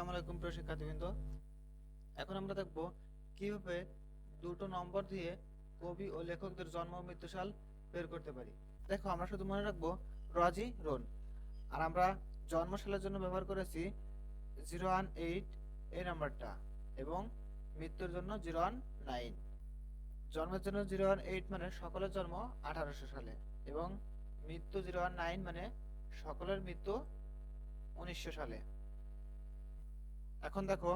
আসসালামু আলাইকুম প্রিয় শিক্ষার্থীবৃন্দ। এখন আমরা দেখব কীভাবে দুটো নম্বর দিয়ে কবি ও লেখকদের জন্ম মৃত্যু সাল বের করতে পারি। দেখো, আমরা শুধু মনে রাখব রজি রোন আর আমরা জন্ম সালের জন্য ব্যবহার করেছি জিরো ওয়ান এইট এই নাম্বারটা এবং মৃত্যুর জন্য জিরো ওয়ান নাইন। জন্মের জন্য জিরো ওয়ান এইট মানে সকলের জন্ম আঠারোশো সালে এবং মৃত্যু জিরো ওয়ান নাইন মানে সকলের মৃত্যু উনিশশো সালে। এখন দেখো,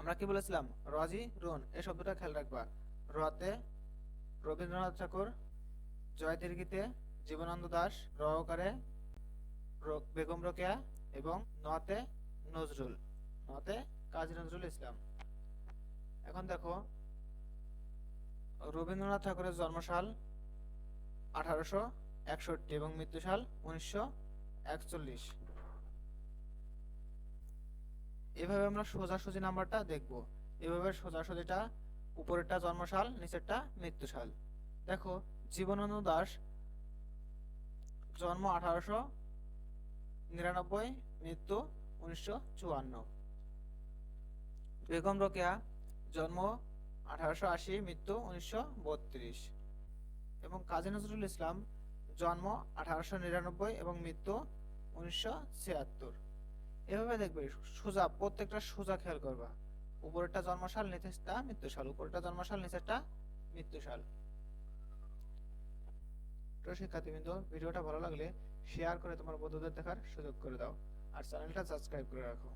আমরা কি বলেছিলাম? রজি রুন এই শব্দটা খেয়াল রাখবা। রতে রবীন্দ্রনাথ ঠাকুর জয় দীর্ঘিতে জীবনানন্দ দাস, রহকারে বেগম রোকেয়া এবং নতে নজরুল। নতে কাজী নজরুল ইসলাম। এখন দেখো, রবীন্দ্রনাথ ঠাকুরের জন্মসাল আঠারোশো একষট্টি এবং মৃত্যুসাল উনিশশো একচল্লিশ। এভাবে আমরা সোজাসুজি নাম্বারটা দেখব। এভাবে সোজাসুজিটা উপরেরটা জন্মসাল, নিচেরটা মৃত্যুসাল। দেখো, জীবনানন্দ দাস, জন্ম আঠারোশো নিরানব্বই, মৃত্যু উনিশশো চুয়ান্ন। বেগম রোকেয়া, জন্ম আঠারোশো আশি, মৃত্যু উনিশশো বত্রিশ। এবং কাজী নজরুল ইসলাম, জন্ম আঠারোশো নিরানব্বই এবং মৃত্যু উনিশশো ছিয়াত্তর। এভাবে দেখবে সোজা, প্রত্যেকটা সোজা খেয়াল করবা। উপরেরটা জন্মসাল, নিচেরটা মৃত্যুসাল। উপরেরটা জন্মসাল, নিচেরটা মৃত্যুসাল। তো শিক্ষার্থীবৃন্দ, ভিডিওটা ভালো লাগলে শেয়ার করে তোমার বন্ধুদের দেখার সুযোগ করে দাও। আর চ্যানেলটা সাবস্ক্রাইব করে রাখো।